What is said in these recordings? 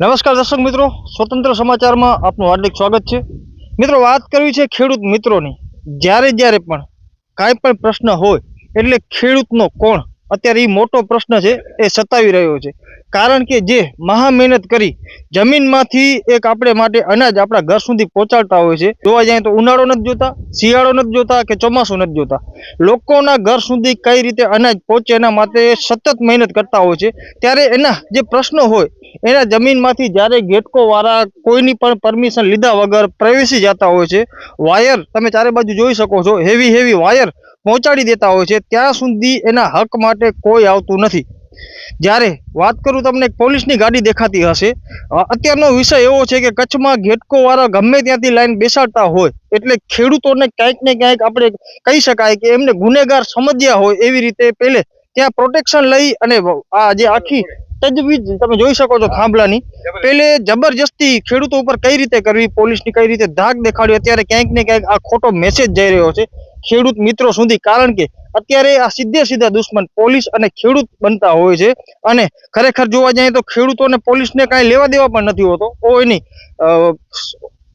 નમસ્કાર દર્શક મિત્રો, સ્વતંત્ર સમાચારમાં આપનું હાર્દિક સ્વાગત છે. મિત્રો, વાત કરવી છે ખેડૂત મિત્રોની. જ્યારે જ્યારે પણ કાંઈ પણ પ્રશ્ન હોય, એટલે ખેડૂતનો કોણ? અત્યારે એ મોટો પ્રશ્ન છે, એ સતાવી રહ્યો છે. કારણ કે જે મહા મહેનત કરી, જમીનમાંથી એક આપણે માટે અનાજ આપણા ઘર સુધી પહોંચાડતા હોય છે. જોવા જાય તો ઉનાળો નથી જોતા, શિયાળો નથી જોતા કે ચોમાસું નથી જોતા. લોકોના ઘર સુધી કઈ રીતે અનાજ પહોંચે એના માટે સતત મહેનત કરતા હોય છે. ત્યારે એના જે પ્રશ્નો હોય એના જમીનમાંથી જ્યારે ગેટકો વાળા કોઈની પણ પરમિશન લીધા વગર પ્રવેશી જતા હોય છે, વાયર તમે ચારે બાજુ જોઈ શકો છો હેવી હેવી વાયર પહોંચાડી દેતા હોય છે, ત્યાં સુધી એના હક માટે કોઈ આવતું નથી. જ્યારે વાત કરું તમને પોલીસની ગાડી દેખાતી હશે અત્યારનો વિષય એવો છે કે કચ્છમાં ગેટકો વાળા ગમે ત્યાંથી લાઈન બેસાડતા હોય, એટલે ખેડૂતોને ક્યાંક ને ક્યાંક આપણે કહી શકાય કે એમને ગુનેગાર સમજ્યા હોય એવી રીતે પહેલે ત્યાં પ્રોટેક્શન લઈ અને આ જે આખી તજવીજ તમે જોઈ શકો છો થાંભલાની. પેલે જબરજસ્તી ખેડૂતો ઉપર કઈ રીતે કરવી પોલીસની કઈ રીતે ધાક દેખાડવી અત્યારે ક્યાંક ને ક્યાંક આ ખોટો મેસેજ જઈ રહ્યો છે ખેડૂત મિત્રો સુધી. કારણ કે અત્યારે આ સીધે સીધા દુશ્મન પોલીસ અને ખેડૂત બનતા હોય છે અને ખરેખર જોવા જઈએ તો ખેડૂતોને પોલીસને કાંઈ લેવા દેવા પણ નથી હોતો. અ, ઓ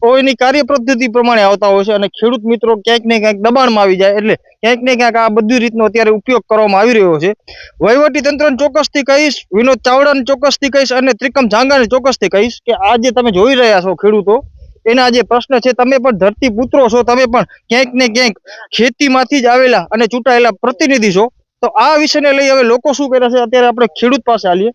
એની કાર્ય પદ્ધતિ પ્રમાણે આવતા હોય છે અને ખેડૂત મિત્રો ક્યાંક ને ક્યાંક દબાણમાં આવી જાય એટલે ક્યાંક ને ક્યાંક આ બધી રીતનો અત્યારે ઉપયોગ કરવામાં આવી રહ્યો છે. વહીવટી તંત્રને ચોક્કસથી કહીશ, વિનોદ ચાવડાને ચોક્કસથી કહીશ અને ત્રિકમ ઝાંગાને ચોક્કસથી કહીશ કે આ જે તમે જોઈ રહ્યા છો ખેડૂતો, એના જે પ્રશ્ન છે, તમે પણ ધરતી પુત્રો છો, તમે પણ ક્યાંક ને ક્યાંક ખેતીમાંથી જ આવેલા અને ચૂંટાયેલા પ્રતિનિધિ છો. તો આ વિષયને લઈ હવે લોકો શું કરે છે, અત્યારે આપણે ખેડૂત પાસે આવીએ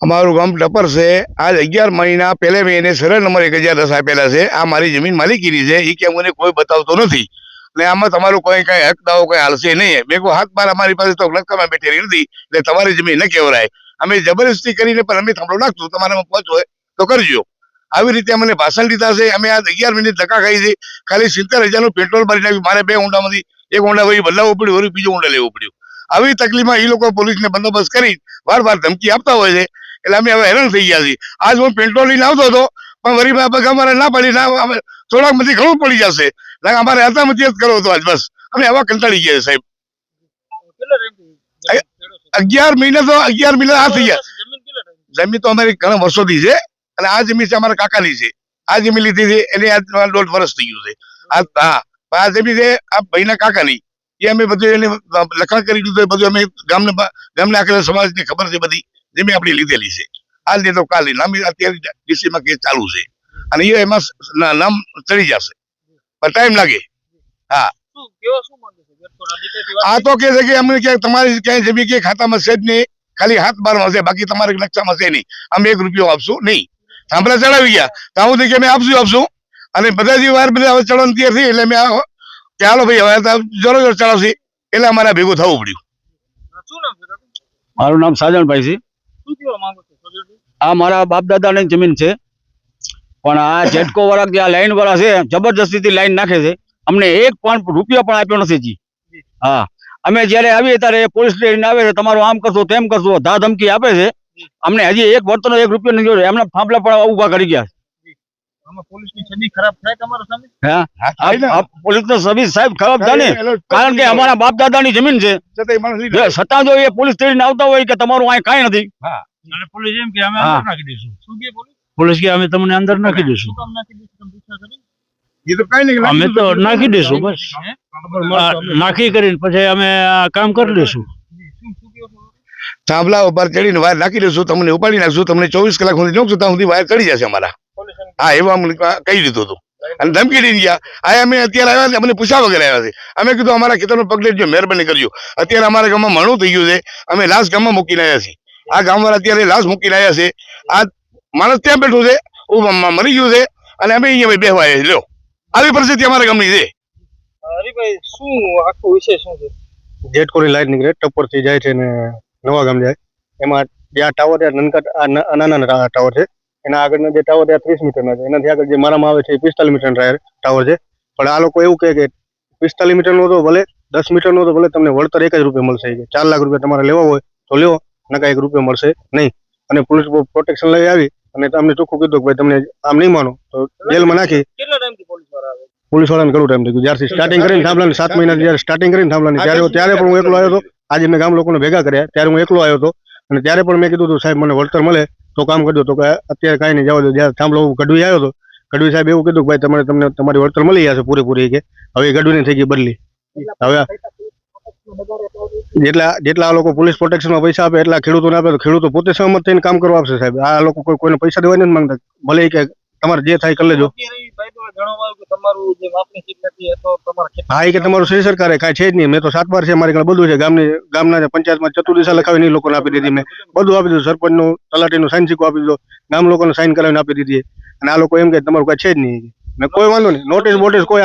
અમારું ગામ ટપર છે. આજ અગિયાર મહિના પહેલે મેં એને સરળ નંબર એક હજાર દસ આપેલા છે. આ મારી જમીન માલિકીની છે. એ કે મને કોઈ બતાવતો નથી. અને આમાં તમારું કોઈ, કઈ હક દાવો, કોઈ હાલશે નહીં. મેં કોઈ હાથ બાર અમારી પાસે તો લટકામાં બેઠેલી નથી. એટલે તમારી જમીન ન કહેવરાય અમે જબરદસ્તી કરીને પણ અમે થાંભલો નાખશું. તમારામાં પહોંચ હોય તો કરજો. આવી રીતે અમને ભાષણ લીધા છે. અમે આ અગિયાર મિનિટ ધક્કા ખાઈ છે. ખાલી સિત્તેર હજારનું પેટ્રોલ ભરી નાખ્યું. મારે બે ઊંડામાંથી, એક ઊંડા વળી બદલાવવું પડ્યું, વળી બીજું ઊંડા લેવું પડ્યું. આવી તકલીફમાં એ લોકો પોલીસને બંદોબસ્ત કરી વાર વાર ધમકી આપતા હોય છે. એટલે અમે હવે હેરાન થઈ ગયા છીએ. આજ હું પેટ્રોલ લઈને આવતો હતો પણ વળી મારા પગ અમારે ના પડી ના અમે થોડાકમાંથી ઘણું પડી જશે. અમારે હતામતી જ કરો હતો આજ બસ. અમે આવા કંટાળી ગયા સાહેબ. અગિયાર મહિના તો અગિયાર મહિના આ થઈ ગયા. જમીન તો અમારી ઘણા વર્ષોથી છે અને આ જમીન છે અમારા કાકાની છે. આ જમીન લીધી છે એને આજ દોઢ વર્ષ થઈ ગયું છે. આ હા આ જમીન છે આ ભાઈના કાકાની. એ અમે બધું એને લખાણ કરી દીધું બધું અમે ગામને ગામને આખેલા સમાજને ખબર છે બધી. જમીન આપણી લીધેલી છે. નહીં તો કાલે નામ અત્યારે ડીસીમાં કેસ ચાલુ છે. અને એ એમાં નામ ચડી જશે. પણ ટાઈમ લાગે. આ તો કે છે કે અમને ક્યાંક તમારી ક્યાંય જમીન ક્યાંય ખાતામાં છે જ નહીં. ખાલી હાથ બારમાં હશે બાકી તમારે નકશામાં છે નહીં. અમે એક રૂપિયો આપશું નહીં. થાંભલા ચડાવી ગયા. તો આવું કે અમે આપશું આપશું. અને બધા જે વાર બધા હવે ચડવાનું તૈયાર થઈ એટલે મેં કે હાલો ભાઈ હવે જોરો જોર ચડાવશે. એટલે અમારે ભેગું થવું પડ્યું. મારું નામ સાજણભાઈ છે. આ મારા બાપ દાદાની જમીન છે. પણ આ જેટકો વાળા જે આ લાઈન વાળા છે જબરજસ્તીથી લાઈન નાખે છે. અમને એક પણ રૂપિયો પણ આપ્યો નથી જી. હા. અમે જ્યારે આવીએ ત્યારે પોલીસ સ્ટેશન આવે છે તમારું આમ કરશો તેમ કરશો ધા ધમકી આપે છે. અમને હજી એક વર્તનો એક રૂપિયો નથી એમને ફાંફલા પણ ઊભા કરી ગયા હા, કારણ કે અમારા બાપ દાદાની જમીન છે. છતાં જો એ પોલીસ સ્ટેશન આવતા હોય કે તમારું અહીં કઈ નથી. પોલીસ કે અમે હા. અંદર નાખી દઈશું. પોલીસ? કે અમે તમને અંદર નાખી દઈશું. એ તો કાંઈ અમે તો નાખી દઈશું બસ. નાખી કરીને પછી અમે આ કામ કરી દઈશું. થાંભલા ઉપર ચડીને વાયર નાખી દઈશું તમને ઉપાડી નાખશું તમને ચોવીસ કલાક સુધી નોખશું ત્યાં સુધી વાયર ચડી જશે અમારા. હા એવું અમને કહી દીધું હતું. અને ધમકી દઈ ગયા. આ અમે અત્યારે આવ્યા છે અમને પૂછ્યા વગર આવ્યા છે અમે કીધું અમારા ખેતરનો પગલે જો મહેરબાની કરજો. અત્યારે અમારા ગામમાં મણું થઈ ગયું છે. અમે લાશ ગામમાં મૂકીને આવ્યા છીએ. આ ગામવાળા અત્યારે લાશ મૂકીને આવ્યા છે. આ માણસ ત્યાં બેઠું છે મરી ગયું છે અને અમે અહીંયા બેહવા આવ્યા લ્યો. આવી પરિસ્થિતિ અમારા ગામની છે. હરિભાઈ શું આખો વિષય શું છે? જેટકોની લાઈટ નીકળે ટપ્પરથી જાય છે ને નવા ગામ જાય. એમાં જે આ ટાવર છે નનકા નાના ટાવર છે. એના આગળના જે ટાવર ત્યાં ત્રીસ મીટરના છે. એનાથી આગળ જે મારામાં આવે છે એ પિસ્તાલીસ મીટરના ટાવર છે. પણ આ લોકો એવું કહે કે પિસ્તાલીસ મીટરનો તો ભલે દસ મીટરનો તો ભલે તમને વળતર એક જ રૂપિયા મળશે. કે ચાર લાખ રૂપિયા તમારે લેવા હોય તો લેવો નકા એક રૂપિયા મળશે નહીં. અને પોલીસ પ્રોટેક્શન લઈ આવી અને તમને ચોખ્ખું કીધું કે ભાઈ તમને આમ નહીં માનો તો જેલમાં નાખી. કેટલા ટાઈમથી પોલીસવાળા આવે? પોલીસ વાળાને ઘણું ટાઈમ થઈ ગયું. જ્યારથી સ્ટાર્ટિંગ કરીને થાંભલાની સાત મહિના જ્યારે સ્ટાર્ટિંગ કરીને થાંભલાની ત્યારે ત્યારે પણ હું એકલો આવ્યો હતો. આજે મેં ગામ લોકોને ભેગા કર્યા ત્યારે હું એકલો આવ્યો હતો. અને ત્યારે પણ મેં કીધું હતું સાહેબ મને વળતર મળે. તો કામ કરજો તો કે અત્યારે કાંઈ નહીં, જવા દો. જ્યારે થાંભલો ગઢવી આવ્યો હતો ગઢવી સાહેબ એવું કીધું કે ભાઈ તમારે તમને તમારી વળતર મળી જશે પૂરેપૂરી કે હવે ગઢવીની થઈ ગઈ બદલી. હવે જેટલા જેટલા આ લોકો પોલીસ પ્રોટેક્શનમાં પૈસા આપે, એટલા ખેડૂતોને આપે, તો ખેડૂતો પોતે સહમત થઈને કામ કરવા આપશે સાહેબ. આ લોકો કોઈ, કોઈને પૈસા દેવા નથી માંગતા. ભલે કે તમારે જે થાય કરી લેજો. હા એ કે તમારું શ્રી સરકારે કાંઈ છે જ નહીં. મેં તો સાત વાર છે મારી ઘણા બધું છે. ગામની ગામના પંચાયતમાં ચતુર્દિશા લખાવીને એ લોકોને આપી દીધી. મેં બધું આપી દીધું. સરપંચનું તલાટીનું સાઇન સિક્કો આપી દીધો. ગામ લોકોને સાઇન કરાવીને આપી દીધી. અને આ લોકો એમ કે તમારું કાંઈ છે જ નહીં. મેં કોઈ વાંધો નહીં. નોટિસ બોટિસ કોઈ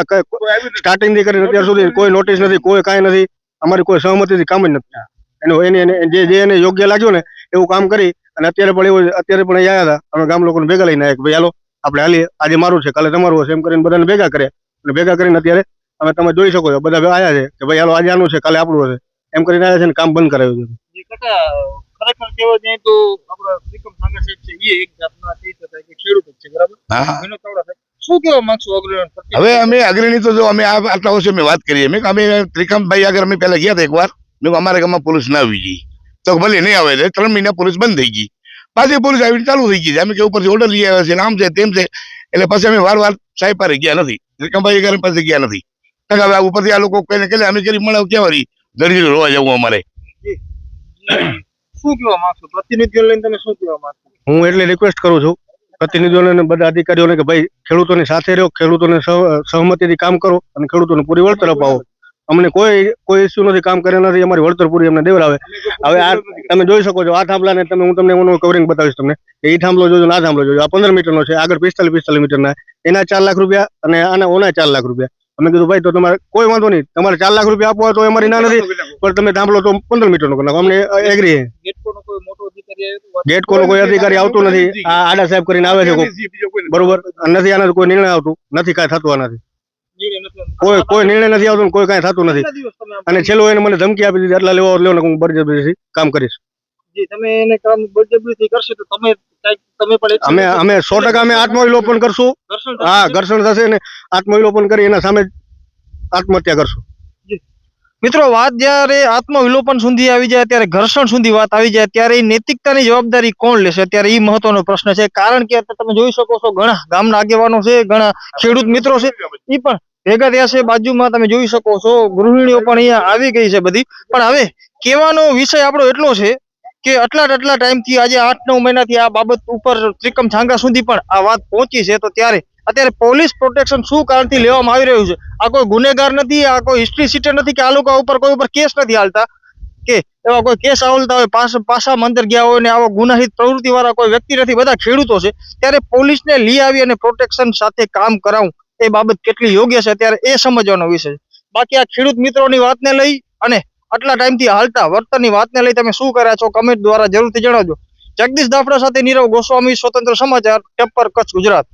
સ્ટાર્ટિંગથી કરીને અત્યાર સુધી કોઈ નોટિસ નથી કોઈ કાંઈ નથી. અમારી કોઈ સહમતિથી કામ જ નથી. એનું એને એને જે જે એને યોગ્ય લાગ્યું ને એવું કામ કરી. અને અત્યારે પણ એવું અત્યારે પણ અહીંયા આવ્યા હતા. અમે ગામ લોકોને ભેગા લઈને આવ્યા કે ભાઈ હાલો આપણે હાલીએ. આજે મારું છે કાલે તમારું હશે. એમ કરીને બધાને ભેગા કર્યા. અને ભેગા કરીને અત્યારે અમે તમે જોઈ શકો છો બધા આવ્યા છે કે ભાઈ હાલો આજે આનું છે કાલે આપણું હશે. એમ કરીને આવ્યા છે ને કામ બંધ કરાવ્યું છે. ખરેખર કહેવા જાય તો આપણા વિક્રમ સાગર સાહેબ છે એ એક જાતના કહી શકાય કે ખેડૂત છે બરાબર? સાહેબ શું કહેવા માંગશો અગ્રણી હવે અમે અગ્રણી તો જો અમે આ આટલા વર્ષે અમે વાત કરીએ. મેં કે અમે ત્રિકમભાઈ આગળ અમે પહેલા ગયા હતા એકવાર. મેં અમારા ગામમાં પોલીસ ના આવી ગઈ. તો ભલે નહીં આવે ત્રણ મહિના પોલીસ બંધ થઈ ગઈ. પાછી પોલીસ આવીને ચાલુ થઈ ગઈ છે. અમે કે ઉપરથી ઓર્ડર લઈ આવ્યા છે આમ છે તેમ છે. એટલે પછી અમે વાર વાર સાહેબ પાસે ગયા નથી. રકમભાઈ ઘરે પાસે ગયા નથી. કારણ કે હવે આ ઉપરથી આ લોકો કહીને કહે અમે કરી મળે ક્યાં વળી? દરજી રોવા જવું અમારે. શું કહેવા માંગશો? પ્રતિનિધિઓ લઈને તમે શું કહેવા માંગશો? હું એટલે રિક્વેસ્ટ કરું છું પ્રતિનિધિઓને અને બધા અધિકારીઓને કે ભાઈ ખેડૂતોની સાથે રહો ખેડૂતોને સહ- સહમતિથી કામ કરો અને ખેડૂતોને પૂરી વળતર અપાવો. અમને કોઈ કોઈ ઇસ્યુ નથી કામ કર્યા નથી અમારી વળતર પૂરી અમને દેવડાવે હવે આ તમે જોઈ શકો છો આ થાંભલાને તમે હું તમને એનું કવરિંગ બતાવીશ તમને. એ થાંભલો જોજો ને આ થાંભલો જોજો. આ પંદર મીટરનો છે આગળ પિસ્તાલીસ પિસ્તાલીસ મીટરના. એના ચાર લાખ રૂપિયા અને આના ઓના ચાર લાખ રૂપિયા. અમે કીધું ભાઈ તો તમારે કોઈ વાંધો નહીં. તમારે ચાર લાખ રૂપિયા આપવા તો અમારી ના નથી પણ તમે થાંભલો તો પંદર મીટરનો કરી નાખો અમને એગ્રી ગેટકોનો કોઈ અધિકારી આવ્યો ગેટ કોનો કોઈ અધિકારી આવતો નથી. આ આડા સાહેબ કરીને આવે છે બરોબર? નથી આના કોઈ નિર્ણય આવતું. નથી કાંઈ થતું નથી. કોઈ કોઈ નિર્ણય નથી આવતો કોઈ કાંઈ થતું નથી. અને છેલ્લો એને મને ધમકી આપી દીધી આટલા લેવા લેવો હું બળજબરીથી કામ કરીશ. તમે એને કામ બળજબરીથી કરશો તો તમે અમે સો ટકા અમે આત્મવિલોપન કરશું. હા ઘર્ષણ થશે ને આત્મવિલોપન કરી એના સામે આત્મહત્યા કરશું. મિત્રો, વાત જ્યારે આત્મવિલોપન સુધી આવી જાય, ત્યારે ઘર્ષણ સુધી વાત આવી જાય, ત્યારે એ નૈતિકતાની જવાબદારી કોણ લેશે? ત્યારે એ મહત્વનો પ્રશ્ન છે. કારણ કે તમે જોઈ શકો છો, ઘણા ગામના આગેવાનો છે, ઘણા ખેડૂત મિત્રો છે એ પણ ભેગા થયા છે. બાજુમાં તમે જોઈ શકો છો, ગૃહિણીઓ પણ અહીંયા આવી ગઈ છે બધી. પણ હવે કહેવાનો વિષય આપણો એટલો છે કે આટલા આટલા ટાઈમથી આજે આઠ નવ મહિનાથી આ બાબત ઉપર ત્રિકમ છાંગા સુધી પણ આ વાત પહોંચી છે, તો ત્યારે અત્યારે પોલીસ પ્રોટેક્શન શું કારણથી લેવામાં આવી રહ્યું છે? આ કોઈ ગુનેગાર નથી, આ કોઈ હિસ્ટ્રી સીટર નથી કે આ લોકો ઉપર કોઈ ઉપર કેસ નથી હાલતા? કે એવા કોઈ કેસ આવલતા હોય પાસ પાસામાં અંદર ગયા હોય ને આવા ગુનાહિત પ્રવૃત્તિવાળા કોઈ વ્યક્તિ નથી, બધા ખેડૂતો છે, ત્યારે પોલીસને લઈ આવી અને પ્રોટેક્શન સાથે કામ કરાવવું એ બાબત કેટલી યોગ્ય છે? ત્યારે એ સમજવાનો વિષય છે. બાકી આ ખેડૂત મિત્રોની વાતને લઈ અને આટલા ટાઈમથી હાલતા વર્તનની વાતને લઈ તમે શું કર્યા છો? કમેન્ટ દ્વારા જરૂરથી જણાવજો. જગદીશ દાફડા સાથે નીરવ ગોસ્વામી, સ્વતંત્ર સમાચાર, ટેપ્પર કચ્છ, ગુજરાત.